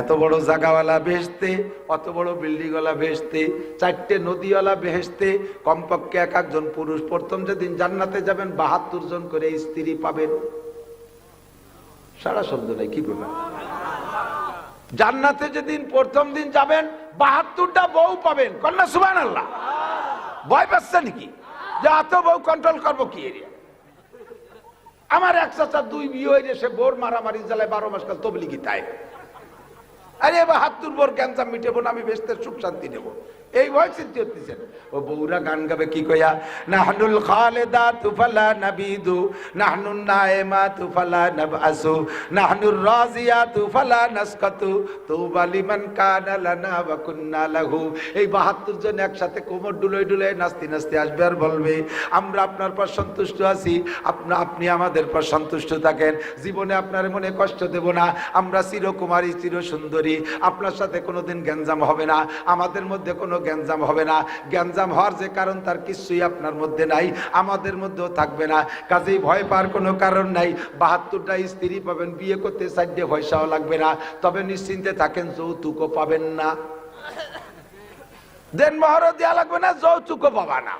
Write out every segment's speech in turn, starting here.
এত বড় জাগাওয়ালা বেহেস্তে অত বড় বিল্ডিং ওয়ালা বেহেস্তে চারটে নদীওয়ালা বেহেস্তে কমপক্ষে এক একজন পুরুষ প্রথম যেদিন জান্নাতে যাবেন, বাহাত্তর জন করে স্ত্রী পাবেন। সারা শব্দ নাই, কি ব্যাপার জান্নাতে যেদিন প্রথম দিন যাবেন, বাহাত্তরটা বউ পাবেন। কন্যা সুবান আল্লাহ ভয় পাচ্ছে নাকি? যে এত বউ কন্ট্রোল করব কি এরিয়া আমার এক চাচা দুই বিয়ে হয়ে সে বোর মারামারি জ্বালায় বারো মাস কাল তবলিগি তাই। আরে এবার হাত তুলবোর ক্যান্সার মিটেবো না, আমি বেস্তের সুখ শান্তি নেব। এই চিন্তা করতেছেন ও বউরা গান গাবে কি কইয়া? নাহনুল খালেদা তুফালা নাবিদু, নাহনুন নায়েমা তুফালা নাবাসু নাহনুর রাজিয়া তুফালা নাসকাতু, তুবা লিমান কানা লানা ওয়া কুন্না লাহু। এই 72 জন একসাথে কোমর ডুলে ডুলে নাচতে নাচতে আসবে আর বলবে, আমরা আপনার পর সন্তুষ্ট আছি, আপনি আপনি আমাদের পর সন্তুষ্ট থাকেন। জীবনে আপনার মনে কষ্ট দেব না, আমরা চিরকুমারী চির সুন্দরী আপনার সাথে কোনোদিন গ্যাঞ্জাম হবে না। আমাদের মধ্যে কোনো গ্যাঞ্জাম হবে না। গ্যাঞ্জাম হওয়ার যে কারণ তার কিছুই আপনার মধ্যে নাই, আমাদের মধ্যেও থাকবে না। কাজেই ভয় পাওয়ার কোনো কারণ নাই। বাহাত্তরটা স্ত্রী পাবেন, বিয়ে করতে সাইডে ভয়সাও লাগবে না। তবে নিশ্চিন্তে থাকেন, যৌতুকও পাবেন না। দেন মহরও দেওয়া লাগবে না, যৌতুকও পাবা না।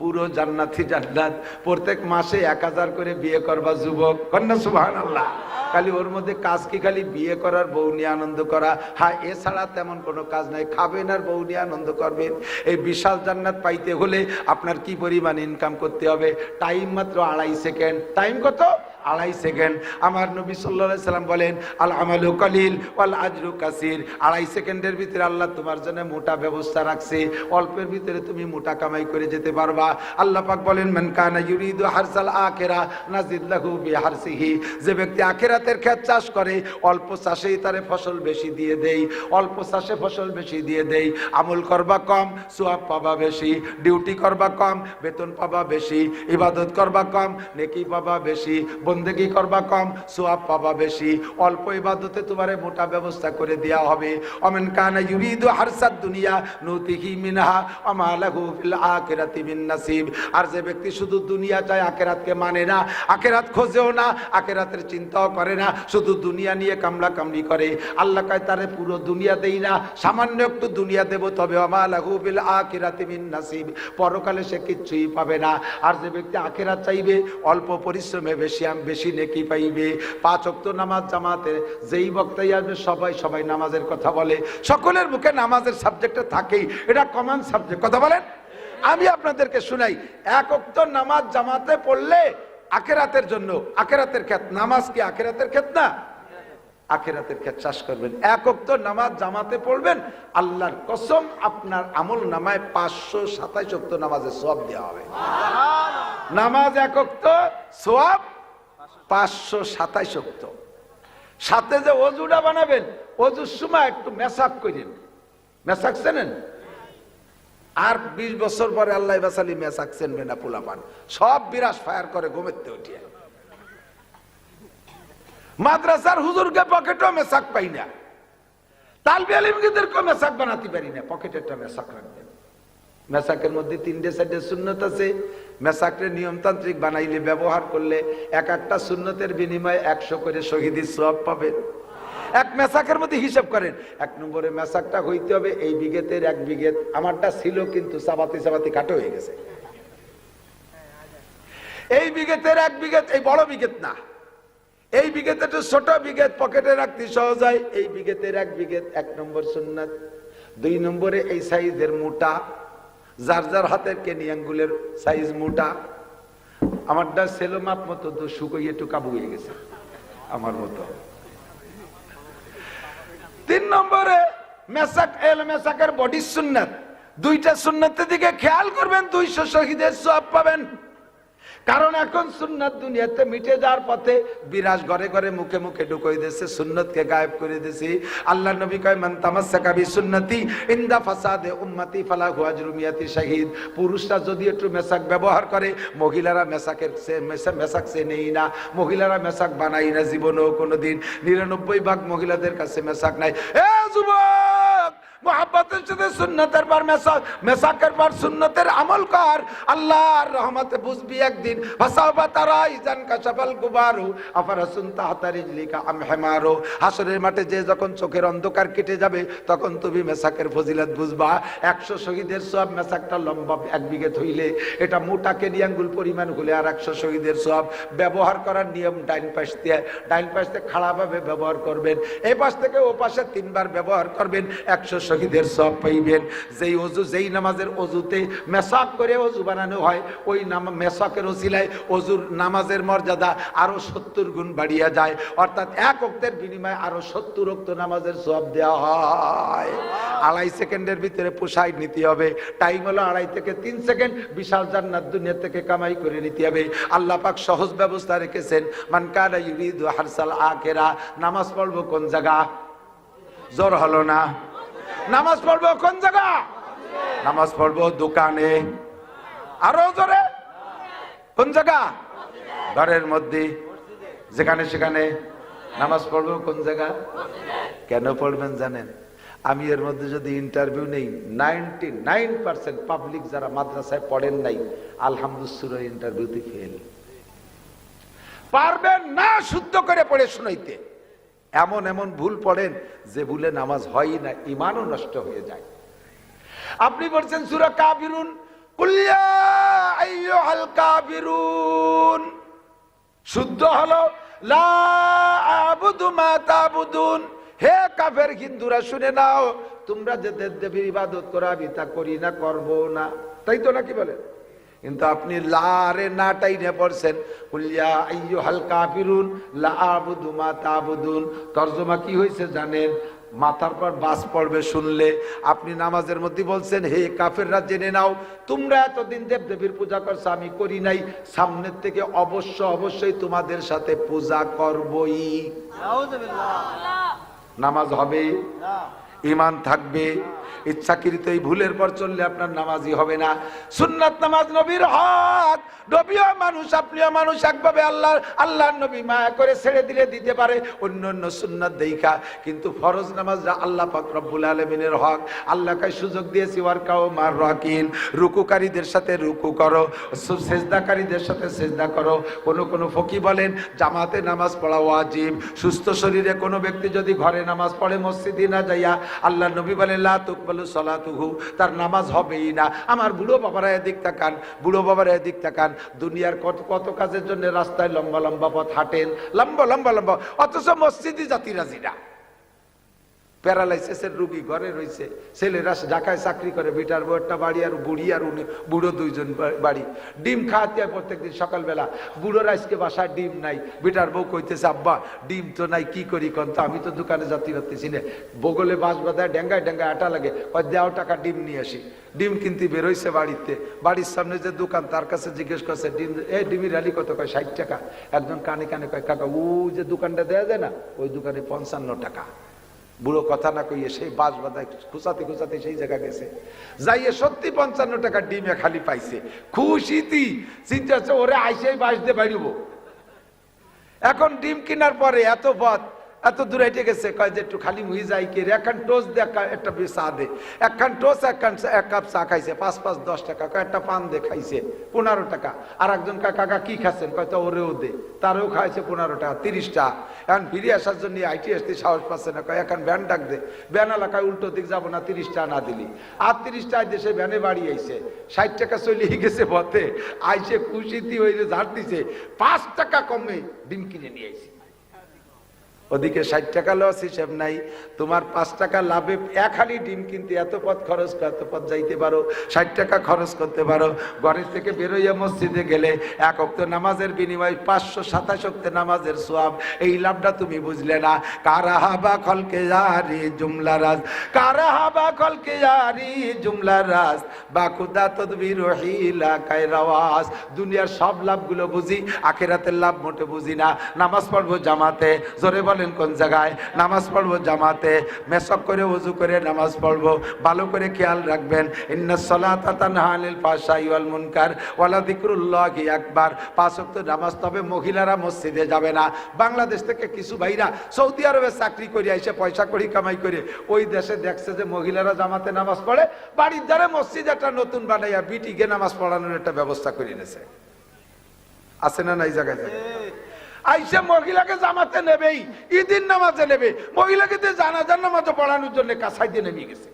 পুরো জান্নাতি জান্নাত। প্রত্যেক মাসে এক হাজার করে বিয়ে করবা যুবক। কন্যা সুবাহান আল্লাহ খালি ওর মধ্যে কাজ কি? খালি বিয়ে করার বউ নিয়ে আনন্দ করা। হ্যাঁ এছাড়া তেমন কোনো কাজ নাই। খাবেন আর বউ নিয়ে আনন্দ করবেন। এই বিশাল জান্নাত পাইতে হলে আপনার কি পরিমাণ ইনকাম করতে হবে? টাইম মাত্র আড়াই সেকেন্ড টাইম কত? আড়াই সেকেন্ড। আমার নবী সাল্লাহ সাল্লাম বলেন, আল আমালু কলিল, ওয়াল আজরু কাসির। আড়াই সেকেন্ডের ভিতরে আল্লাহ তোমার জন্য মোটা ব্যবস্থা রাখছে। অল্পের ভিতরে তুমি মোটা কামাই করে যেতে পারবা। আল্লাহ পাক বলেন, মান কানা ইউরিদু হারসাল আখিরা, নাজিদ লাহু বিহারসিহি। যে ব্যক্তি আখিরাতের ক্ষেত চাষ করে, অল্প চাষেই তারে ফসল বেশি দিয়ে দেই। অল্প চাষে ফসল বেশি দিয়ে দেই। আমল করবা কম, সোয়াব পাবা বেশি। ডিউটি করবা কম, বেতন পাবা বেশি। ইবাদত করবা কম, নেকি পাবা বেশি। বন্দেগি করবা কম, সোয়াব পাবা বেশি। অল্প ইবাদতে তোমারে মোটা ব্যবস্থা করে দেয়া হবে। অমেন কানা ইউরিদু হারসাদ দুনিয়া, নুতিহি মিনহা, আমা লাহু ফিল আখিরাতি মিন নাসিব। আর যে ব্যক্তি শুধু দুনিয়া চায়, আখিরাতকে মানে না, আখিরাত খোঁজেও না, আখিরাতের চিন্তাও করে না, শুধু দুনিয়া নিয়ে কামলা কামলি করে। আল্লাহ কয়, তারে পুরো দুনিয়া দেই না, সামান্য একটু দুনিয়া দেব, তবে আমা লাহু ফিল আখিরাতি মিন নাসিব। পরকালে সে কিচ্ছুই পাবে না। আর যে ব্যক্তি আখিরাত চাইবে, অল্প পরিশ্রমে বেশি আম বেশি নেকি পাইবে। পাঁচ অক্ত নামাজ জামাতে যেই বক্তাই আসবে সবাই সবাই নামাজের কথা বলে। সকলের মুখে নামাজের সাবজেক্টে থাকেই। এটা কমন সাবজেক্ট কথা বলেন? আমি আপনাদেরকে শুনাই। এক অক্ত নামাজ জামাতে পড়লে আখেরাতের জন্য আখেরাতের ক্ষেত নামাজ কি আখেরাতের ক্ষেত না? আখেরাতের ক্ষেত চাষ করবেন। এক অক্ত নামাজ জামাতে পড়বেন আল্লাহর কসম আপনার আমল নামায় পাঁচশো সাতাইশ অক্ত নামাজের সব দেওয়া হবে। নামাজ এক অক্ত সোয়াব পাঁচশো সাতাইশ অক্ত। সাথে যে অজুটা বানাবেন, অজুর সময় একটু মেসাক করেন। মেসাক চেনেন? আর বিশ বছর পরে আল্লাহ বাসালি মেসাক চেনবে না পোলাপান। সব বিরাস ফায়ার করে ঘুমেতে উঠিয়ে মাদ্রাসার হুজুরকে পকেটও মেসাক পাই না। তালবি আলিমগীদেরকেও মেসাক বানাতে পারি না পকেটে একটা মেসাক রাখবেন মেসাকের মধ্যে তিনটে, চারটে সুন্নত আছে। মেসাকরে নিয়মতান্ত্রিক বানাইলে, ব্যবহার করলে এক একটা সুন্নতের বিনিময়ে একশো করে শহীদের সব পাবেন। এক মেসাকের মধ্যে হিসাব করেন, এক নম্বরে মেসাকটা হইতে হবে এই বিঘেতের এক বিঘেত। আমারটা ছিল কিন্তু চাবাতি চাবাতি কাটো হয়ে গেছে। এই বিঘেতের এক বিঘেত, এই বড় বিঘেত না। এই বিঘেতে তো ছোট বিঘেত পকেটে রাখতে সহজ হয়। এই বিঘেতের এক বিঘেত, এক নম্বর সুন্নাত। দুই নম্বরে এই সাইজের মোটা। যার যার হাতের কেনি আঙ্গুলের সাইজ মোটা। আমারটা ছেলে মাপ মতো তো শুকোই একটু কাবু হয়ে গেছে, আমার মতো। তিন নম্বরে, মেসাক, এল মেসাকের বডি সুন্নাত। দুইটা সুন্নাতের দিকে খেয়াল করবেন, দুইশো শহীদের সব পাবেন। কারণ এখন সুন্নত দুনিয়াতে মিটে যাওয়ার পথে বিরাজ ঘরে ঘরে মুখে মুখে ঢুকই দিয়েছে, সুন্নতকে গায়েব করে দিয়েছে। আল্লাহ নবী কয়, মান তামাসসাকা বি সুন্নতি ইনদা ফাসাদে উম্মতি ফালা হুয়া জুরুমিয়াতি শাহিদ। পুরুষরা যদি একটু মেসাক ব্যবহার করে, মহিলারা মেসাকের সে মেসা- মেসাক সে নেই না। মহিলারা মেসাক বানাই না জীবনেও কোনোদিন। নিরানব্বই ভাগ মহিলাদের কাছে মেসাক নাই। এ যুবক! মোহাব্বতের সাথে সুন্নতের পর মেসাক মেসাকের পর সুন্নতের আমল কর। আল্লাহর রহমতে বুঝবি একদিন মাঠে যে যখন চোখের অন্ধকার কেটে যাবে, তখন তুমি মেসাকের ফজিলত বুঝবা। একশো শহীদের সব মেসাকটা লম্বা এক বিঘে থইলে। এটা মোটা কেনি আঙ্গুল পরিমাণ হলে আর একশো শহীদের সব ব্যবহার করার নিয়ম ডাইন পাশ দিয়ে, ডাইন পাশ থেকে খাড়াভাবে ব্যবহার করবেন। এই পাশ থেকে ও পাশে তিনবার ব্যবহার করবেন। একশো শহীদের সব পাইবেন। যেই অজু, যেই নামাজের অজুতে মেসাক করে অজু বানানো হয়, ওই নাম মেসাকের ওসিলায় অজুর নামাজের মর্যাদা আরও সত্তর গুণ বাড়িয়া যায়। অর্থাৎ এক অক্তের বিনিময়ে আরও সত্তর অক্ত নামাজের সব দেওয়া হয়। আড়াই সেকেন্ডের ভিতরে পোষাই নিতে হবে। টাইম হলো আড়াই থেকে তিন সেকেন্ড। বিশাল জান্নাত দুনিয়া থেকে কামাই করে নিতে হবে। আল্লাহ পাক সহজ ব্যবস্থা রেখেছেন। মান কানা ইউরিদু হারসাল আখেরা। নামাজ পড়ব কোন জায়গা? জোর হলো না। নামাজ পড়ব কোন জায়গা? নামাজ পড়ব দোকানে। আরও জোরে। কোন জায়গা? ঘরের মধ্যে। যেখানে সেখানে। নামাজ পড়ব কোন জায়গা? কেন পড়বেন জানেন? আমি এর মধ্যে যদি ইন্টারভিউ নেই নাইনটি নাইন পার্সেন্ট পাবলিক যারা মাদ্রাসায় পড়েন নাই আলহামদুসুর ইন্টারভিউতে ফেল পারবেন না শুদ্ধ করে পড়ে শুনাইতে। এমন এমন ভুল পড়েন যে ভুলে নামাজ হয় না ইমানও নষ্ট হয়ে যায়। আপনি বলছেন সুরা কাবিরুন কাবিরুন শুদ্ধ হলো হে কাফের হিন্দুরা, শুনে নাও, তোমরা যে দেব দেবীর ইবাদত করা আমি তা করি না, করব না। তাই তো নাকি বলেন কিন্তু আপনি লারে না টাইনে পড়ছেন। কুলিয়া আইয়ু হাল কাফিরুন লা আবুদু মা তাবুদুন। তর্জমা কি হয়েছে জানেন? মাথার পর বাস পড়বে শুনলে। আপনি নামাজের মধ্যে বলছেন হে কাফেররা জেনে নাও তোমরা এতদিন দেব দেবীর পূজা করছ আমি করি নাই। সামনের থেকে অবশ্য অবশ্যই তোমাদের সাথে পূজা করবই। নামাজ হবে? ইমান থাকবে? ইচ্ছাকৃত এই ভুলের পর চললে আপনার নামাজই হবে না। সুন্নাত নামাজ নবীর হক। নবীও মানুষ, আপনিও মানুষ, একভাবে আল্লাহ আল্লাহর নবী মায়া করে ছেড়ে দিলে দিতে পারে, অন্য অন্য সুন্নাত দেখা কিন্তু ফরজ নামাজরা আল্লাহ পাক আলমিনের হক। আল্লাহকে সুযোগ দিয়েছি ওয়ার্কাও মার রাকিন। রুকুকারীদের সাথে রুকু করো সেজদাকারীদের সাথে সেজদা করো। কোনো কোনো ফকি বলেন, জামাতে নামাজ পড়া ওয়াজিব। সুস্থ শরীরে কোনো ব্যক্তি যদি ঘরে নামাজ পড়ে, মসজিদে না যাইয়া আল্লাহ নবী বলেন লা তুকবালু সলাতুহু, তার নামাজ হবেই না। আমার বুড়ো বাবারা এদিক তাকান, বুড়ো বাবারা এদিক তাকান। দুনিয়ার কত কত কাজের জন্য রাস্তায় লম্বা লম্বা পথ হাঁটেন, লম্বা লম্বা লম্বা, অথচ মসজিদই জাতি রাজিরা প্যারালাইসিসের রুগী ঘরে রয়েছে। ছেলেরা ঢাকায় চাকরি করে, বেটার বউ, একটা বাড়ি আর বুড়ি আর উনি, বুড়ো দুইজন বাড়ি। ডিম খাওয়াতে হয় প্রত্যেকদিন সকালবেলা। বুড়োর আজকে বাসায় ডিম নাই। বেটার বউ কইতেছে, আব্বা, ডিম তো নাই, কি করি কন তো? আমি তো দোকানে যাতে পারতেছি না। বগলে বাঁশ বাঁধায় ডেঙ্গায় ডেঙ্গায় আটা লাগে। কয়, দেও টাকা, ডিম নিয়ে আসি। ডিম কিনতে বেরোইছে বাড়িতে। বাড়ির সামনে যে দোকান, তার কাছে জিজ্ঞেস করছে, ডিম, এ, ডিমের আলি কত? কয়, ষাট টাকা। একজন কানে কানে কয়, কাকা ও যে দোকানটা দেওয়া যায় না, ওই দোকানে পঞ্চান্ন টাকা। বুড়ো কথা না কইয়ে সেই বাস বাঁধায় খুঁচাতে খুঁচাতে সেই জায়গা গেছে। যাইয়ে সত্যি পঞ্চান্ন টাকা ডিমে খালি পাইছে। খুশিতি চিন্তা হচ্ছে ওরে আইসেই বাস দিয়ে বাড়িব এখন ডিম কেনার পরে এত পথ এত দূর হেঁটে গেছে, কয় যে একটু খালি মুহি যাই কে একখান টোস দে একটা- চা দে। একখান টোস একখান এক কাপ চা খাইছে, পাঁচ পাঁচ, দশ টাকা। একটা পান দে, খাইছে, পনেরো টাকা। আর একজন কাকা, কি খাচ্ছেন? কয়, তো ওরেও দে। তারও খাইছে পনেরো টাকা, তিরিশ টাকা। এখন ফিরে আসার জন্য আইটি আসতে সাহস পাচ্ছে না, কয় এখন ভ্যান ডাক দে। ভ্যান এলাকায় উল্টো দিক যাব না, তিরিশ টাকা না দিলি। আর তিরিশ দেশে ভ্যানে বাড়ি আইছে। ষাট টাকা চলিয়ে গেছে পথে। আইসে খুশিতি হইলে ঝাড় দিছে। পাঁচ টাকা কমে ডিম কিনে নিয়ে আইছে। ওদিকে ষাট টাকা লস হিসেব নাই। তোমার পাঁচ টাকা লাভে এক হালি ডিম কিনতে এত পথ খরচ এত পথ যাইতে পারো, ষাট টাকা খরচ করতে পারো। ঘরের থেকে বেরোইয়া মসজিদে গেলে এক অক্ত নামাজের বিনিময়ে পাঁচশো সাতাশ অক্ত নামাজের সোয়াব। এই লাভটা তুমি বুঝলে না। কারা হাবা খলকে জারি জুমলা রাজ? কারা হাবা খলকে জারি জুমলা রাজ? বাকুদা তদবির রহিলা কায়রাওয়াজ দুনিয়ার সব লাভগুলো বুঝি, আখেরাতের লাভ মোটে বুঝি না। নামাজ পড়ব জামাতে, জোরে বলে বলেন, কোন জায়গায় নামাজ পড়ব জামাতে, মেসক করে উজু করে নামাজ পড়ব, ভালো করে খেয়াল রাখবেন। ওয়াক্ত নামাজ তবে মহিলারা মসজিদে যাবে না। বাংলাদেশ থেকে কিছু ভাইরা সৌদি আরবে চাকরি করে আইসে পয়সা করি কামাই করে ওই দেশে দেখছে যে মহিলারা জামাতে নামাজ পড়ে, বাড়ির দ্বারা মসজিদ একটা নতুন বানাইয়া বিটিকে নামাজ পড়ানোর একটা ব্যবস্থা করে নিয়েছে আছে না নাই জায়গায় জায়গায়? আইসে মহিলাকে জামাতে নেবেই ঈদিন নামাজে নেবে। মহিলাকে জানাজার নামাজে পড়ানোর জন্য কাছাইতে নেমে গেছে।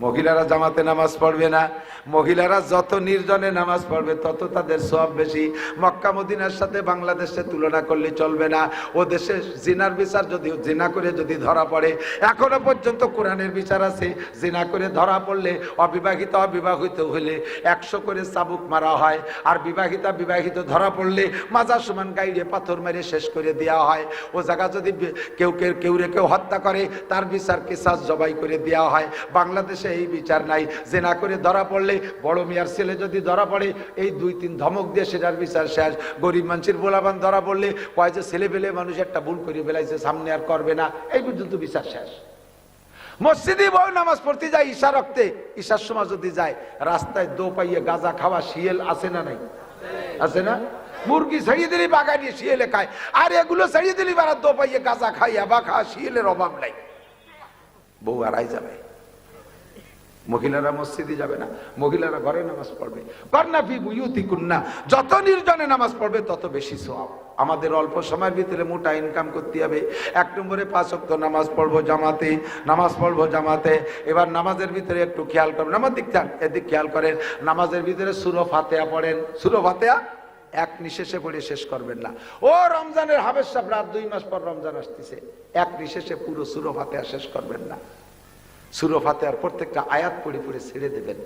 মহিলারা জামাতে নামাজ পড়বে না। মহিলারা যত নির্জনে নামাজ পড়বে, তত তাদের সব বেশি। মক্কা, মদিনার সাথে বাংলাদেশে তুলনা করলে চলবে না। ও দেশে জিনার বিচার যদি জিনা করে যদি ধরা পড়ে, এখনও পর্যন্ত কোরআনের বিচার আছে। জিনা করে ধরা পড়লে অবিবাহিত অবিবাহিত হলে একশো করে চাবুক মারা হয়। আর বিবাহিতা, বিবাহিত ধরা পড়লে মাজা সমান গাইড়ে পাথর মেরে শেষ করে দেওয়া হয়। ও জায়গা যদি কেউ কেউ কেউ হত্যা করে, তার বিচার কিসাস জবাই করে দেওয়া হয়। বাংলাদেশে এই বিচার নাই। যে না করে ধরা পড়লে বড় মিয়ার ছেলে যদি ধরা পড়ে, এই দুই তিন ধমক দিয়ে সেটার বিচার শেষ। গরিব মানুষের বোলাবান ধরা পড়লে কয় যে ছেলে পেলে মানুষ একটা ভুল করে বেলাইছে সামনে আর করবে না। এই পর্যন্ত বিচার শেষ। মসজিদে বউ নামাজ পড়তে যায় ঈশা রক্তে। ঈশার সময় যদি যায়, রাস্তায় দো পাইয়ে গাঁজা খাওয়া শিয়েল আছে না নাই? আছে না? মুরগি ছাড়িয়ে দিলি বাগায় নিয়ে শিয়েলে খায়। আর এগুলো ছাড়িয়ে দিলি বারা দো পাইয়ে গাজা খাই আবা খা শিয়েলের অভাব নাই। বউ আড়াই যাবে। মহিলারা মসজিদে যাবে না, মহিলারা ঘরে নামাজ পড়বে। কর্ণাফি বুয়ুতি যত নির্জনে নামাজ পড়বে, তত বেশি সওয়াব। আমাদের অল্প সময়ের ভিতরে মোটা ইনকাম করতে হবে। এক নম্বরে পাঁচ অক্ত নামাজ পড়ব জামাতে, নামাজ পড়ব জামাতে। এবার নামাজের ভিতরে একটু খেয়াল করবেন আমার দিক থাক এদিক খেয়াল করেন। নামাজের ভিতরে সুরো ফাতেয়া পড়েন। সুরো ফাতেয়া এক নিশেষে পড়ে শেষ করবেন না। ও রমজানের হাবের সাহেব, রাত দুই মাস পর রমজান আসতেছে। এক নিশেষে পুরো সুরো ফাতেয়া শেষ করবেন না। সুরো আর প্রত্যেকটা আয়াত পড়ে পড়ে ছেড়ে দেবেন।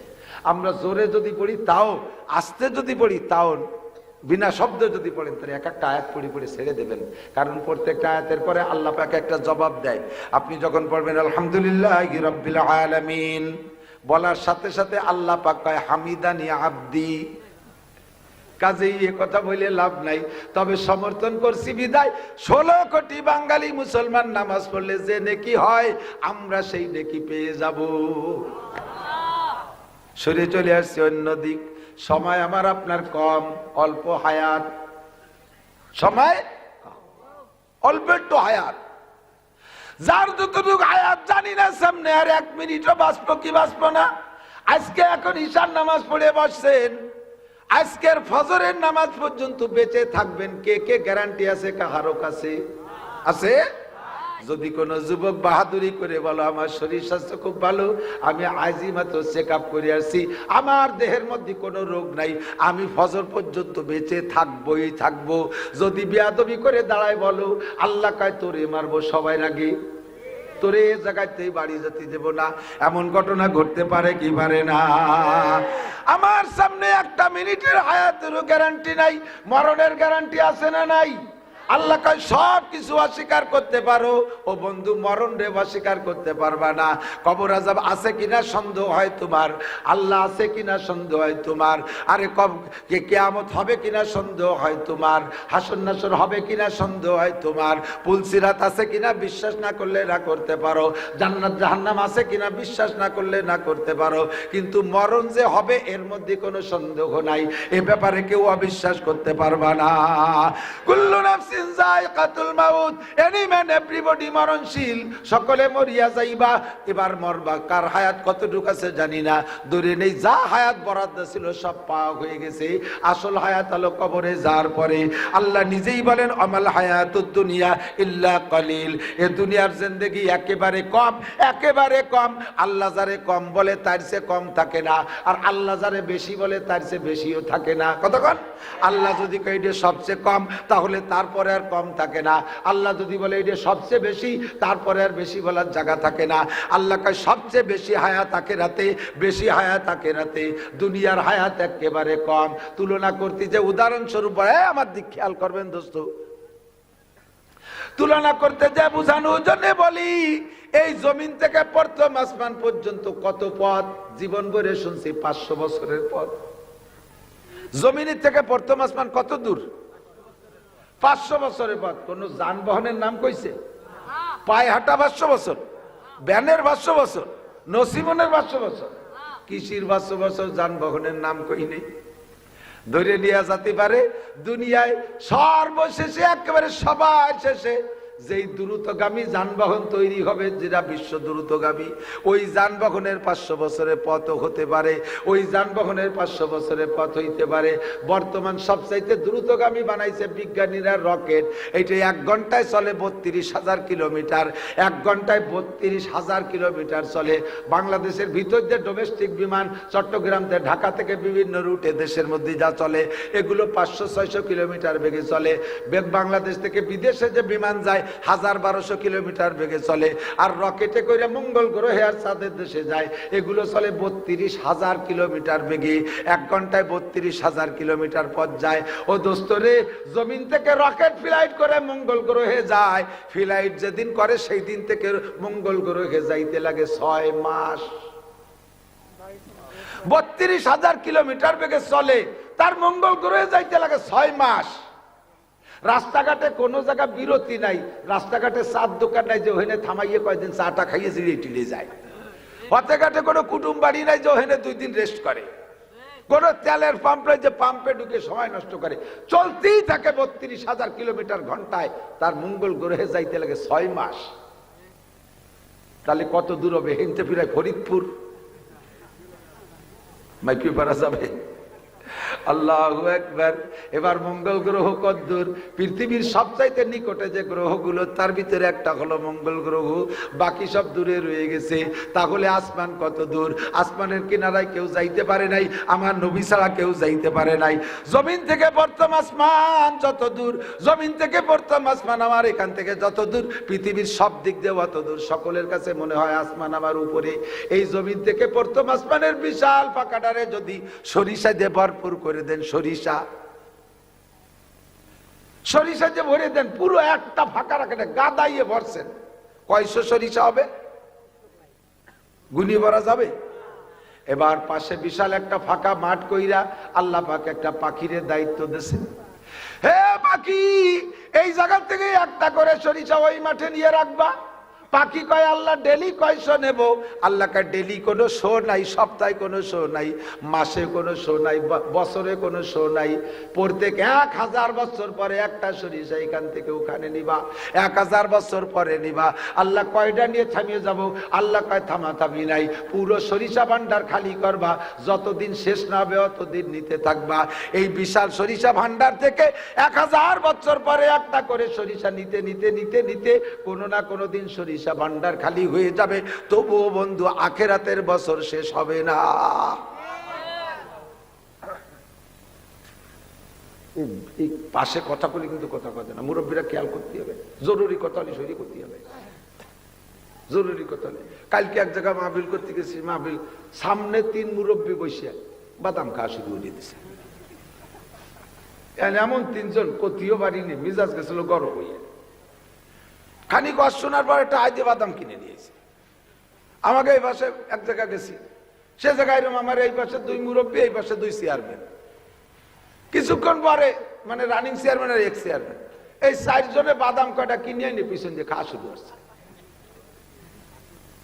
আমরা জোরে যদি পড়ি, তাও আস্তে যদি পড়ি, তাও বিনা শব্দে যদি পড়েন, তাহলে এক একটা আয়াত পড়ে পড়ে ছেড়ে দেবেন। কারণ প্রত্যেকটা আয়াতের পরে আল্লাহ পাকে একটা জবাব দেয়। আপনি যখন পড়বেন, আলহামদুলিল্লাহ রব্বিল আলামিন, বলার সাথে সাথে আল্লাহ পাক হামিদানি আব্দি। কাজেই এ কথা বলে লাভ নাই। তবে সমর্থন করছি বিদায়। ষোলো কোটি বাঙালি মুসলমান নামাজ পড়লে যে নেকি হয়, আমরা সেই নেকি পেয়ে যাব। সরে চলে আসছে অন্যদিক সময় আমার আপনার কম, অল্প হায়াত। সময় অল্প একটু হায়াত। যার যতটুকু হায়াত জানি না, সামনে আর এক মিনিটও বাঁচবো কি বাঁচবো না। আজকে এখন ঈশান নামাজ পড়ে বসছেন। আজকের ফজরের নামাজ পর্যন্ত বেঁচে থাকবেন কে কে গ্যারান্টি আছে, কাহারও কাছে? আছে? যদি কোনো যুবক বাহাদুরি করে বলো, আমার শরীর স্বাস্থ্য খুব ভালো, আমি আজই মাত্র চেক আপ করে আসছি, আমার দেহের মধ্যে কোনো রোগ নাই, আমি ফজর পর্যন্ত বেঁচে থাকবোই থাকব। যদি বিয়াদবি করে দাঁড়ায় বলো, আল্লাহ কায় তোরে মারবো সবাই আগে তোরে এ বাড়ি যেতে দেব না। এমন ঘটনা ঘটতে পারে কি পারে না। আমার সামনে একটা মিনিটের হায়াতেরও গ্যারান্টি নাই, মরণের গ্যারান্টি আছে না নাই? আল্লাহ কয়, সব কিছু অস্বীকার করতে পারো। ও বন্ধু, মরণ রে অস্বীকার করতে পারবা না। কবর আজাব আছে কিনা সন্দেহ হয় তোমার? আল্লাহ আছে কিনা সন্দেহ হয় তোমার? আরে কব কেয়ামত হবে কিনা সন্দেহ হয় তোমার? হবে কিনা সন্দেহ হয় তোমার? পুলসিরাত আছে কিনা বিশ্বাস না করলে না করতে পারো। জান্নাত, জাহান্নাম আছে কিনা বিশ্বাস না করলে না করতে পারো। কিন্তু মরণ যে হবে, এর মধ্যে কোনো সন্দেহ নাই। এ ব্যাপারে কেউ অবিশ্বাস করতে পারবা না। কুল্লু হায়াত? হায়াত হায়াত আল্লাহ নিজেই বলেন, অমাল হায়াতুদ দুনিয়া ইল্লা কলিল। এ দুনিয়ার জিন্দেগি একেবারে কম একেবারে কম। আল্লাহ যারে কম বলে, তার সে কম থাকে না। আর আল্লাহ যারে বেশি বলে, তার সে বেশিও থাকে না। কতক্ষণ? আল্লাহ যদি কয় সবচেয়ে কম, তাহলে তারপরে আর কম থাকে না। আল্লাহ যদি বলে এটা সবচেয়ে বেশি তারপরে আর বেশি বলার জায়গা থাকে না। আল্লাহ কয় সবচেয়ে বেশি হায়াত থাকে রাতে বেশি হায়াত থাকে রাতে। দুনিয়ার হায়াত একেবারে কম। তুলনা করতে যে উদাহরণস্বরূপ বলে, "এই, আমার দিক খেয়াল করবেন দোস্ত। তুলনা করতে যা বুঝানোর জন্য বলি এই জমিন থেকে প্রথম আসমান পর্যন্ত কত পথ? জীবন ভরে শুনছি পাঁচশো বছরের পথ। জমিনের থেকে প্রথম আসমান কত দূর? পাঁচশো বছরের পথ কোন যানবাহনের নাম কইছে? পায়ে হাঁটা পাঁচশো বছর, ব্যানের পাঁচশো বছর, নসিমনের পাঁচশো বছর। কৃষির পাঁচশো বছর যানবাহনের নাম কই নেই? ধরে নিয়ে যেতে পারে, দুনিয়ায় সর্বশেষে, একেবারে সবার শেষে যেই দ্রুতগামী যানবাহন তৈরি হবে, যেটা বিশ্ব দ্রুতগামী, ওই যানবাহনের পাঁচশো বছরের পথ হতে পারে, ওই যানবাহনের পাঁচশো বছরের পথ হইতে পারে। বর্তমান সবচাইতে দ্রুতগামী বানাইছে বিজ্ঞানীরা রকেট। এইটা এক ঘন্টায় চলে বত্রিশ হাজার কিলোমিটার। এক ঘন্টায় বত্রিশ হাজার কিলোমিটার চলে। বাংলাদেশের ভিতর যে ডোমেস্টিক বিমান চট্টগ্রাম ঢাকা থেকে বিভিন্ন রুটে দেশের মধ্যে যা চলে, এগুলো পাঁচশো, ছয়শো কিলোমিটার বেগে চলে। বাংলাদেশ থেকে বিদেশে যে বিমান যায় হাজার বারোশো কিলোমিটার বেগে চলে। আর রকেটে করে মঙ্গল গ্রহে আর চাঁদের দেশে যায়। এগুলো চলে বত্রিশ হাজার কিলোমিটার বেগে। এক ঘন্টায় বত্রিশ হাজার কিলোমিটার পথ যায়। ও দোস্তরে জমিন থেকে রকেট ফ্লাইট করে মঙ্গল গ্রহে যায়। ফ্লাইট যেদিন করে সেই দিন থেকে মঙ্গল গ্রহে যাইতে লাগে ছয় মাস। বত্রিশ হাজার কিলোমিটার বেগে চলে। তার মঙ্গল গ্রহে যাইতে লাগে ছয় মাস। রাস্তাঘাটে কোনো জায়গা বিরতি নাই, রাস্তাঘাটে চার দোকান নাই যে ওখানে থামাইয়ে কয়দিন চাটা খাইয়ে জিরিয়ে টিলে যায়। ঘাটে কোনো কুটুম বাড়ি নাই যে ওখানে দুই দিন রেস্ট করে। কোন তেলের পাম্প যে পাম্পে ঢুকে সময় নষ্ট করে। চলতেই থাকে বত্রিশ হাজার কিলোমিটার ঘন্টায়, তার মঙ্গল গ্রহে যাইতে লাগে ছয় মাস। তাহলে কত দূর হবে? হেনতে ফিরায় ফরিদপুর। মাইকি পারা যাবে আল্লাহ একবার এবার মঙ্গল গ্রহ কদ্দূর। পৃথিবীর সবচাইতে নিকটে যে গ্রহগুলো, তার ভিতরে একটা হলো মঙ্গল গ্রহ। বাকি সব দূরে রয়ে গেছে। তাহলে আসমান কত দূর? আসমানের কিনারায় কেউ যাইতে পারে নাই, আমার নবী ছাড়া কেউ যাইতে পারে নাই। জমিন থেকে প্রথম আসমান যত দূর, জমিন থেকে প্রথম আসমান আমার এখান থেকে যত দূর, পৃথিবীর সব দিক দিয়ে অত দূর। সকলের কাছে মনে হয় আসমান আমার উপরে। এই জমিন থেকে প্রথম আসমানের বিশাল ফাঁকাটারে যদি সরিষা দিয়ে ভরপুর করে দেন সরিষা। সরিষা যে ভরে দেন, পুরো একটা ফাঁকা রাখেন গাদাইয়ে ভরছেন। কয়শো সরিষা হবে? গুনি ভরা যাবে? এবার পাশে বিশাল একটা ফাঁকা মাঠ কইরা আল্লাহ পাক একটা পাখিরে দায়িত্ব দিয়েছেন হে পাখি, এই জায়গা থেকে একটা করে সরিষা ওই মাঠে নিয়ে রাখবা। পাখি কয় আল্লাহ, ডেলি কয়শো নেব? আল্লাহ কয়, ডেলি কোনো শো নাই, সপ্তাহে কোনো শো নাই, মাসে কোনো শো নাই বছরে কোনো শো নাই। প্রত্যেক এক হাজার বছর পরে একটা সরিষা এখান থেকে ওখানে নিবা। এক হাজার বছর পরে নিবা। আল্লাহ কয়টা নিয়ে থামিয়ে যাব? আল্লাহ কয়, থামা থামি নাই। পুরো সরিষা ভান্ডার খালি করবা। যতদিন শেষ না হবে, অতদিন নিতে থাকবা। এই বিশাল সরিষা ভান্ডার থেকে এক হাজার বছর পরে একটা করে সরিষা নিতে নিতে নিতে নিতে কোনো না কোনো দিন সরিষা ভান্ডার খালি হয়ে যাবে। তবুও বন্ধু, আখেরাতের বছর শেষ হবে না। এই- পাশে কথা বলে কিন্তু কথা কথা না। মুরব্বীরা খেয়াল করতে হবে। জরুরি কথা হলে সরি করতে হবে। জরুরি কথা হলে। কালকে এক জায়গায় মাহবিল করতে গেছি মাহবিল সামনে তিন মুরব্বী বসিয়া বাদাম খাওয়া শুরু করে দিছে এমন তিনজন, কতিও বাড়িনি মিজাজ গেছিল গরম হইয়া। খানিক অশ শোনার পর একটা আইতে বাদাম কিনে নিয়েছে। আমাকে এই পাশে এক জায়গায় গেছি। সে জায়গায় আমার এই পাশে দুই মুরব্বী, এই পাশে দুই চেয়ারম্যান কিছুক্ষণ পরে মানে রানিং চেয়ারম্যান আর এক চেয়ারম্যান এই চারজনে বাদাম কয়টা কিনে এনে পিছন দিয়ে খাওয়া শুরু করছে।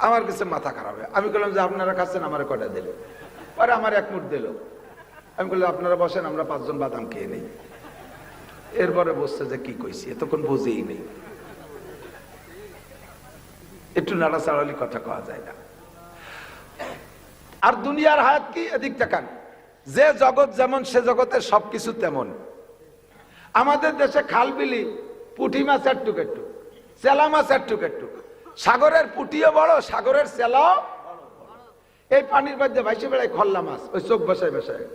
আমার কাছে মাথা খারাপ হয়। আমি বললাম যে, আপনারা খাচ্ছেন, আমার কটা দিল পরে আমার এক মুঠ দিল। আমি বললাম, আপনারা বসেন, আমরা পাঁচজন বাদাম খেয়ে নেই। এরপরে বসছে যে, কি কইছি? এতক্ষণ বুঝেই নেই। একটু নাড়াচাড়ালি কথা কওয়া যায় না। আর দুনিয়ার হায়াত কি? এদিক তাকান। যে জগৎ যেমন, সে জগতের সবকিছু তেমন। আমাদের দেশে খাল বিলি পুঁটি মাছ একটু একটু, চেলা মাছ একটু একটু। সাগরের পুটিও বড়, সাগরের চেলাও এই পানির মধ্যে ভাইসে বেড়ায় খল্লা মাছ, ওই চোখ বসায় বসায়।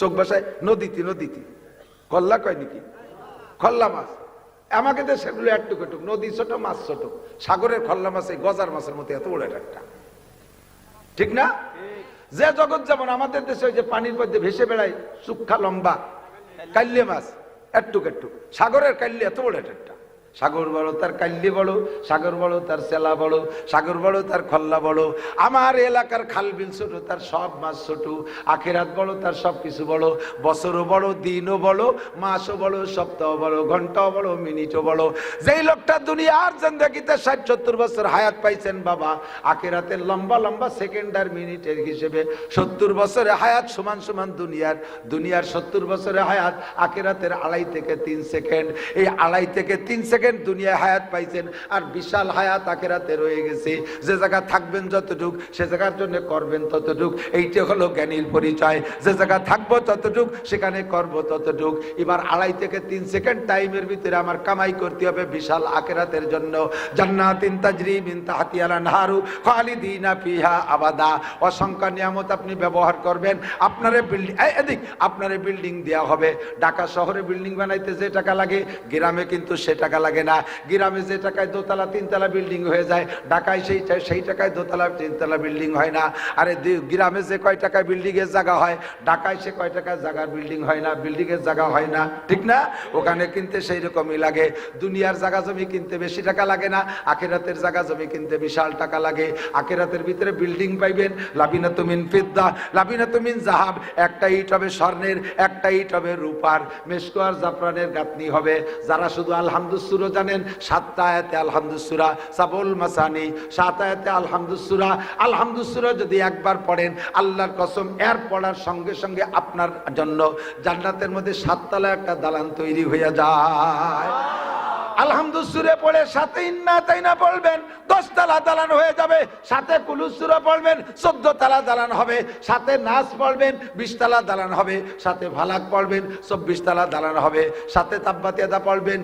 চোখ বসায়, নদীতে নদীতে। খল্লা কয় নাকি? খল্লা মাছ। আমাকে তো সেগুলো একটু একটু নদী ছোট, মাছ ছোট। সাগরের খল্লা মাছ, এই গজার মাছের মতো এত বড় একটা। ঠিক না? যে জগৎ যেমন আমাদের দেশে ওই যে পানির মধ্যে ভেসে বেড়ায় সুক্ষা লম্বা কাল্লে মাছ একটু একটু সাগরের কাল্লে এত বড় একটা। সাগর বড় তার কাল্লি বড় সাগর বড় তার সেলা বড় সাগর বড় তার খল্লা বড় আমার এলাকার খাল বিল ছোট, তার সব মাছ ছোট। আখেরাত বড় তার সব কিছু বড় বছরও বড় দিনও বড় মাসও বড় সপ্তাহ বড় ঘন্টাও বড় মিনিটও বড় যেই লোকটা দুনিয়ার জিন্দগিতে ষাট, সত্তর বছর হায়াত পাইছেন বাবা, আখেরাতের লম্বা লম্বা সেকেন্ড আর মিনিটের হিসেবে সত্তর বছরে হায়াত সমান সমান দুনিয়ার দুনিয়ার সত্তর বছরে হায়াত আখেরাতের আড়াই থেকে তিন সেকেন্ড এই আড়াই থেকে তিন সেকেন্ড দুনিয়ায় হায়াত পাইছেন, আর বিশাল হায়াত আখেরাতে রয়ে গেছে। যে জায়গা থাকবেন যতটুক, সে জায়গার জন্য করবেন ততটুক। এইটা হলো জ্ঞানীর পরিচয়। যে জায়গা থাকব ততটুক, সেখানে করব ততটুক। এবার আড়াই থেকে তিন সেকেন্ড টাইমের ভিতরে আমার কামাই করতে হবে বিশাল আখেরাতের জন্য। জান্নাতিন তাজরি তাহতিয়ালা নাহারু আবাদা। অসংখ্য নিয়ামত আপনি ব্যবহার করবেন। আপনারে বিল্ডিং এদিক, আপনারে বিল্ডিং দেওয়া হবে। ঢাকা শহরে বিল্ডিং বানাইতে যে টাকা লাগে, গ্রামে কিন্তু সে টাকা লাগে। না। গ্রামে যে টাকায় দোতলা, তিনতলা বিল্ডিং হয়ে যায়, ঢাকায় সেই সেই টাকায় দোতলা, তিনতলা বিল্ডিং হয় না। আরে গ্রামে যে কয় টাকায় বিল্ডিং এর জায়গা হয়, ঢাকায় সে কয় টাকায় জায়গার বিল্ডিং হয় না, বিল্ডিং এর জায়গা হয় না। ঠিক না? ওখানে কিনতে সেই রকমই লাগে। দুনিয়ার জায়গা জমি কিনতে বেশি টাকা লাগে না, আখেরাতের জায়গা জমি কিনতে বিশাল টাকা লাগে। আখেরাতের ভিতরে বিল্ডিং পাইবেন লাবিনা তুমিন ফিদ্দা লাবিনা তুমিন জাহাব, একটা ইট হবে স্বর্ণের, একটা ইট হবে রূপার। মেসকো আর জাফরানের গাঁথনি হবে। যারা শুধু আলহামদুসুরও জানেন, সাতটা আয়াতে আলহামদুসুরা, সাবুল মাসানি, সাত আয়াতে আলহামদুসুরা। আলহামদুসুরা যদি একবার পড়েন, আল্লাহর কসম, এর পড়ার সঙ্গে সঙ্গে আপনার জন্য জান্নাতের মধ্যে সাততলা একটা দালান তৈরি হয়ে যায়। আলহামদুসুরে পড়ে সাথে ইন্না তাইনা পড়বেন, দশ তালা দালান হয়ে যাবে, সাথে কুলুসুরা পড়বেন, চোদ্দ তালা দালান হবে, সাথে নাচ পড়বেন, বিশ তালা দালান হবে, সাথে ভালাক পড়বেন, চব্বিশ তালা দালান হবে, সাথে তাব্বাতিয়াদা পড়বেন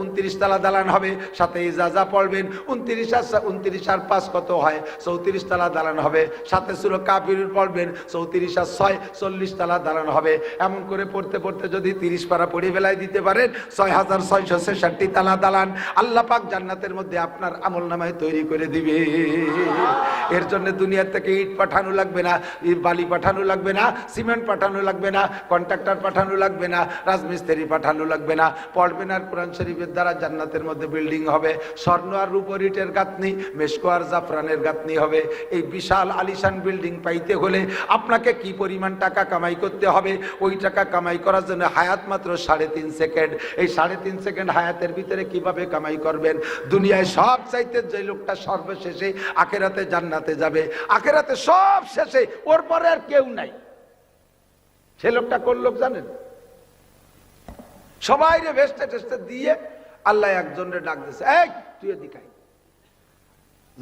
উনত্রিশ তালা দালান হবে, সাথে ইজাজা পড়বেন, উনত্রিশ আর উনত্রিশ আর পাঁচ কত হয়? চৌত্রিশ তালা দালান হবে, সাথে সুর কাপির পড়বেন, চৌত্রিশ আর ছয়, চল্লিশ তালা দালান হবে। এমন করে পড়তে পড়তে যদি তিরিশ পারা পড়ে বেলায় দিতে পারেন, ছয় হাজার ছয়শো ছেষট্টি তালা দালান আল্লাহ পাক জান্নাতের মধ্যে আপনার আমল নামায় তৈরি করে দিবে। এর জন্য দুনিয়া থেকে ইট পাঠানো লাগবে না বালি পাঠানো লাগবে না, সিমেন্ট পাঠানো লাগবে না, কন্ট্রাক্টর পাঠানো লাগবে না, রাজমিস্ত্রি পাঠানো লাগবে না। পড়বেন আর কোরআন শরীফের দ্বারা জান্নাতের মধ্যে বিল্ডিং হবে। স্বর্ণ আর রূপর ইটের গাঁথনি, মেশকো আর জাফরানের গাঁথনি হবে। এই বিশাল আলিশান বিল্ডিং পাইতে হলে আপনাকে কি পরিমাণ টাকা কামাই করতে হবে? ওই টাকা কামাই করার জন্য হায়াত মাত্র সাড়ে তিন সেকেন্ড। এই সাড়ে তিন সেকেন্ড হায়াতের ভিতরে কীভাবে কামাই করবেন? দুনিয়ায় সব চাইতে যে লোকটা সর্বশেষে আখেরাতে জান্নাতে যাবে, আখেরাতে সব শেষে ওর পরে আর কেউ নাই। সে লোকটা কোন লোক জানেন? সবাই রে ভেস্টে টেস্টে দিয়ে আল্লাহ একজনের ডাক দিছে, এই, তুই এদিকে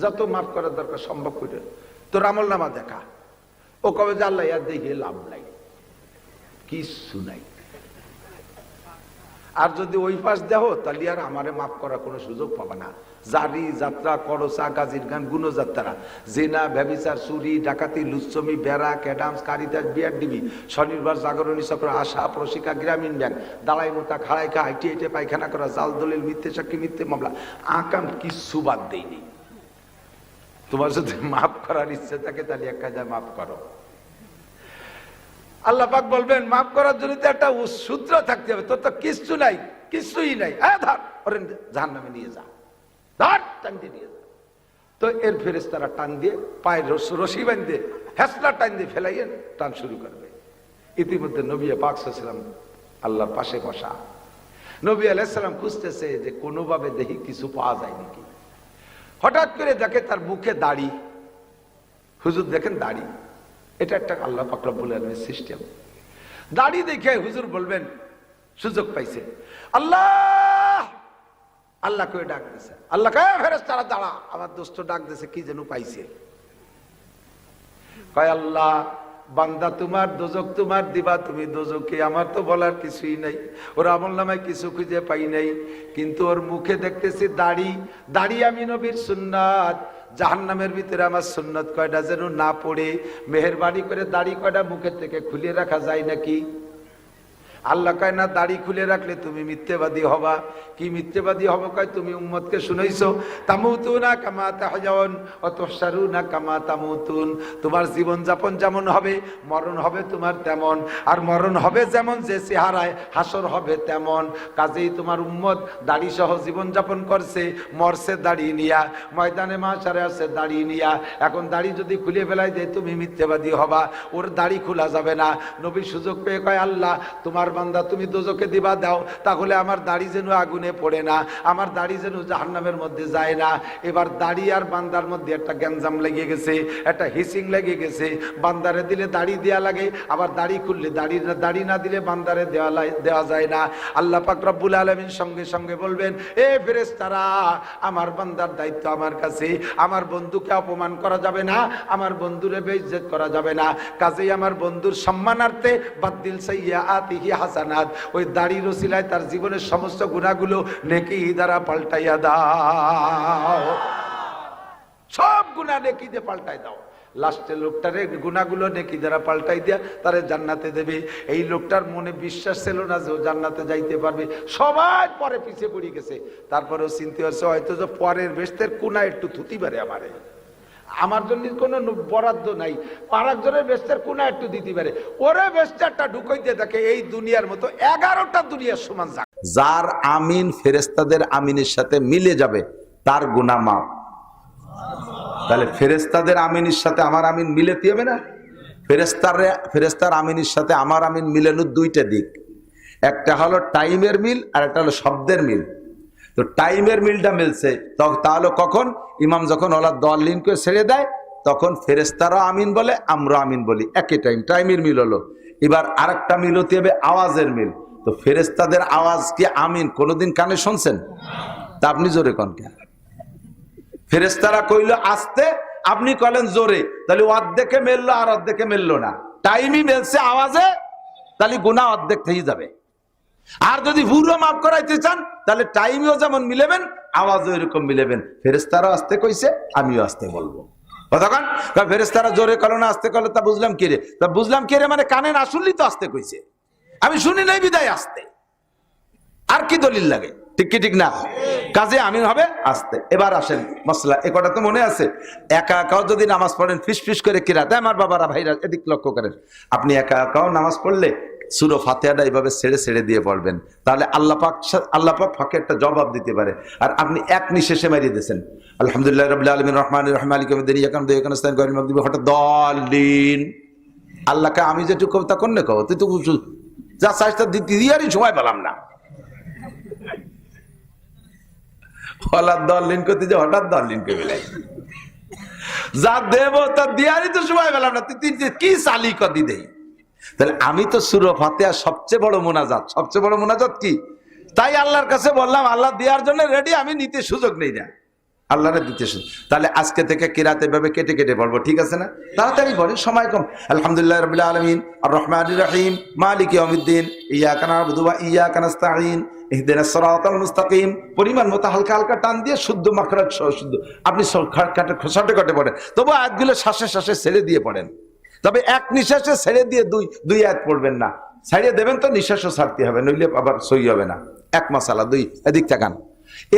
যত মাফ করার দরকার সম্ভব করে তোর আমল নামা দেখা। ও কবে যে আল্লাহ ইয়ার দেখে লাভ নাই। কিছু নাই। আর যদি ওই পাশ দেহ তাহলে আর আমারে মাফ করার কোনো সুযোগ পাবে না। জারি, যাত্রা, করসা, গাজির গান, গুণযাত্রা, জেনা, ব্যবিচার, চুরি, ডাকাতি, লুচ্ছমি, বেড়া ক্যাডামস কারিতাস বিয়ার ডিবি শনিবার জাগরণী চক্র, আশা প্রশিকা গ্রামীণ ব্যাংক, দালাই মোতা, খাড়াই খা, আইটি, আইটে, পায়খানা করা, জাল, দলিল, মিথ্যে সাক্ষী, মিথ্যে মামলা, আকাম কিচ্ছু বাদ দেয়নি তোমার যদি মাফ করার ইচ্ছে থাকে, তাহলে এক কাজে মাফ করো। আল্লাহ পাক বলবেন, মাফ করার জন্য তো একটা সূত্র থাকতে হবে। তোর তো কিচ্ছু নাই, কিছুই নাই। হ্যাঁ ধর, ওরে নামে নিয়ে যা। ধর, টান দিয়ে নিয়ে যা। তো এর ফেরেস তারা টান দিয়ে পায়ের রশি বান্ধে হেসলা টান দিয়ে ফেলাইয়ে টান শুরু করবে। ইতিমধ্যে নবিয়া নবী পাকসালাম আল্লাহর পাশে বসা। নবী আলাইসালাম খুঁজতেছে যে কোনোভাবে দেখি কিছু পাওয়া যায় নাকি। হঠাৎ করে দেখে তার মুখে দাড়ি। হুজুর দেখেন দাড়ি। এটা একটা আল্লাহ পাকরবুল আলমের সিস্টেম। দাড়ি দেখে হুজুর বলবেন, সুযোগ পাইছে। আল্লাহ! আল্লাহ করে ডাক দিছে? আল্লাহ কে ফেরেস তারা দাঁড়া, আমার দোস্ত ডাক দিছে, কি যেন পাইছে? কয়, আল্লাহ, বান্দা তোমার দোজক তোমার দিবা, তুমি দোজকে, আমার তো বলার কিছুই নাই। ওর আমল নামায় কিছু খুঁজে পাই নাই। কিন্তু ওর মুখে দেখতেছি দাড়ি দাড়ি আমি নবীর সুন্নাত। জাহান্নামের ভিতরে আমার সুন্নত কয়টা যেন না পড়ে, মেহরবানি করে দাড়ি কয়টা মুখের থেকে খুলে রাখা যায় নাকি? আল্লাহ কয়, না, দাড়ি খুলে রাখলে তুমি মিথ্যেবাদী হবা। কি মিথ্যেবাদী হব? কয়, তুমি উম্মতকে শুনাইছো। তামুতুনা কামা তাহজাউন অতসারুনা কামা তামুতুন। তোমার জীবন যাপন যেমন হবে, মরণ হবে তোমার তেমন। আর মরণ হবে যেমন যে চেহারায়, হাসর হবে তেমন। কাজেই তোমার উম্মত দাড়ি সহ জীবন যাপন করছে, মরছে দাড়ি নিয়া। ময়দানে মাসারে আছে দাড়ি নিয়া। এখন দাড়ি যদি খুলে ফেলাই দেয়, তুমি মিথ্যেবাদী হবা। ওর দাড়ি খোলা যাবে না। নবী সুযোগ পেয়ে কয়, আল্লাহ, তোমার বান্দা, তুমি দোজকে দিবা, দাও। তাহলে আমার দাড়ি যেন আগুনে পড়ে না, আমার দাড়ি যেন জাহান্নামের মধ্যে যায় না। এবার দাড়ি আর বান্দার মধ্যে একটা গ্যাঞ্জাম লেগে গেছে, একটা হিসিং লেগে গেছে। বান্দারে দিলে দাড়ি দেয়া লাগে, আবার দাড়ি খুললে দাড়ি না দাড়ি না দিলে বান্দারে দেওয়া দেওয়া যায় না। আল্লাহ পাক রব্বুল আলমিন সঙ্গে সঙ্গে বলবেন, এ ফেরেস তারা আমার বান্দার দায়িত্ব আমার কাছে। আমার বন্ধুকে অপমান করা যাবে না, আমার বন্ধুরে বেইজ্জত করা যাবে না। কাজেই আমার বন্ধুর সম্মানার্থে বাদ্দিল সাইয়া আতিহি হাসানাত। ওই দাড়ির ওসিলায় তার জীবনের সমস্ত গুণাগুলো নেকি দ্বারা পাল্টাইয়া দাও। সব গুণা নেকি দিয়ে পাল্টাই দাও। লাস্টে লোকটারে গুণাগুলো নেকি দ্বারা পাল্টাই দিয়া তারে জান্নাতে দেবে। এই লোকটার মনে বিশ্বাস ছিল না যে জান্নাতে যাইতে পারবে। সবাই পরে পিছিয়ে পড়ে গেছে। তারপরেও চিনতে হচ্ছে হয়তো যে পরের বেস্তের কোনা একটু থুতি পারে আমারে। আমার জন্য কোনো বরাদ্দ নাই। পাড়ার পারাকজনের বেস্তের কোনা একটু দিতে পারে। ওরে বেস্টারটা ঢুকাইতে থাকে এই দুনিয়ার মতো এগারোটা দুনিয়ার সমান যাক যার আমিন ফেরেস্তাদের আমিনের সাথে মিলে যাবে, তার গুনাহ মাপ তাহলে ফেরেস্তাদের আমিনের সাথে আমার আমিন মিলেতে হবে না? ফেরেস্তার ফেরেস্তার আমিনের সাথে আমার আমিন মিলানোর দুইটা দিক। একটা হলো টাইমের মিল, আর একটা হলো শব্দের মিল। তো টাইমের মিলটা মিলছে। তাহলে কখন? ইমাম যখন ওলা দল লিন করে ছেড়ে দেয়, তখন ফেরেস্তারও আমিন বলে আমরা আমিন বলি। একই টাইম টাইমের মিল হলো। এবার আরেকটা মিল হতে হবে আওয়াজের মিল। তো ফেরেস্তাদের আওয়াজ কি আমিন? কোনোদিন কানে শুনছেন? তা আপনি জোরে কন কেন? ফেরেস্তারা কইল, আসতে, আপনি কলেন জোরে। তাহলে অর্ধেকে মেললো আর অর্ধেকে মেললো না। টাইমই মেলছে আওয়াজে, তাহলে গুণা অর্ধেক থেকেই যাবে। আর যদি পুরো মাফ করাইতে চান, তাহলে টাইমেও যেমন মিলেবেন, আওয়াজও এরকম মিলেবেন। ফেরেস্তারা আসতে কইছে, আমিও আসতে বলব। মানে আমি শুনি নাই বিদায় আসতে। আর কি দলিল লাগে? ঠিক কি ঠিক না? কাজে আমিন হবে, আসতে। এবার আসেন মশলা এ কটা তো মনে আছে? একা একাও যদি নামাজ পড়েন ফিস ফিস করে কিরাতে। আমার বাবারা, ভাইরা, এদিক লক্ষ্য করেন। আপনি একা একাও নামাজ পড়লে সুরো ফাতেহাটা এইভাবে ছেড়ে ছেড়ে দিয়ে পড়বেন। তাহলে আল্লাহ পাক সা- আল্লাহ পাক ফাঁকে একটা জবাব দিতে পারে। আর আপনি এক নিঃশেষে মারিয়ে দিয়েছেন। আলহামদুলিল্লাহ রবিল্লা আলমিন রহমান রহমান আলী কবিদিন ইয়াকান হঠাৎ দলিন আল্লাহকে আমি যেটুকু কবিতা কোন কব তুই তো যা চাইছ তা দিতে দিয়ারই সময় পেলাম না। হলার দল লিন করতে হঠাৎ দল লিন করে বেলাই যা দেব তা দিয়ারই তো সময় পেলাম না। তুই কি চালি কদি দেই? তাহলে আমি তো সুর ফাতেহা সবচেয়ে বড় মোনাজাত। সবচেয়ে বড় মোনাজাত কি? তাই আল্লাহর কাছে বললাম, আল্লাহ দেওয়ার জন্য রেডি আমি নিতে সুযোগ নেই না। আল্লাহরে দিতে তাহলে আজকে থেকে কিরাতে ভাবে কেটে কেটে পড়ব, ঠিক আছে না? তাড়াতাড়ি পড়ি, সময় কম। আলহামদুলিল্লাহ রবিল্লা আলমিন আর রহমান রহিম মালিক ইয়মিদ্দিন ইয়া কানা বুধুবা ইয়া কানাস্তাহিন মুস্তাকিম। পরিমাণ মতো হালকা হালকা টান দিয়ে শুদ্ধ মাখরাজ শুদ্ধ। আপনি খসাটে কাটে পড়েন। তবু আয়াতগুলো শ্বাসে শ্বাসে ছেড়ে দিয়ে পড়েন। তবে এক নিঃশ্বাসে ছেড়ে দিয়ে দুই দুই আয়াত পড়বেন না। ছাড়িয়ে দেবেন তো নিঃশ্বাসও ছাড়তে হবে, নইলে আবার সই হবে না। এক মাসালা, দুই, এদিক তাকান।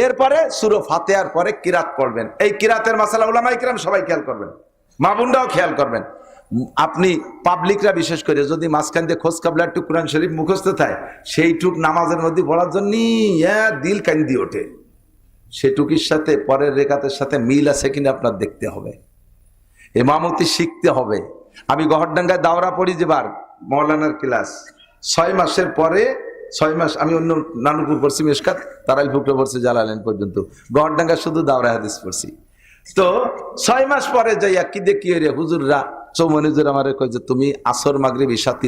এরপরে সুরো ফাতেহার পরে কিরাত পড়বেন। এই কিরাতের মাসালা ওলামাই কিরাম সবাই খেয়াল করবেন। মা বোনরাও খেয়াল করবেন। আপনি পাবলিকরা বিশেষ করে যদি মাঝখান দিয়ে খোঁজ কাবলা একটু কোরআন শরীফ মুখস্থ থাকে, সেইটুক নামাজের মধ্যে পড়ার জন্য দিল কান্দি ওঠে। সেটুকির সাথে, পরের রেখাতের সাথে মিল আছে কিনা আপনার দেখতে হবে। এমামতি শিখতে হবে। আমি গহরডাঙ্গায় দাওরা পড়ি যেবার, মৌলানার ক্লাস। ছয় মাসের পরে, ছয় মাস আমি অন্য নানুপুর পড়ছি মেশকাত তারাই ফুকরে পড়ছি জালালেন পর্যন্ত। গহরডাঙ্গা শুধু দাওরা হাদিস পড়ছি। তো ছয় মাস পরে যাইয়া কি দেখি রে হুজুররা চৌমনিজুর আমার কয় যে, তুমি আসর মাগরে তিন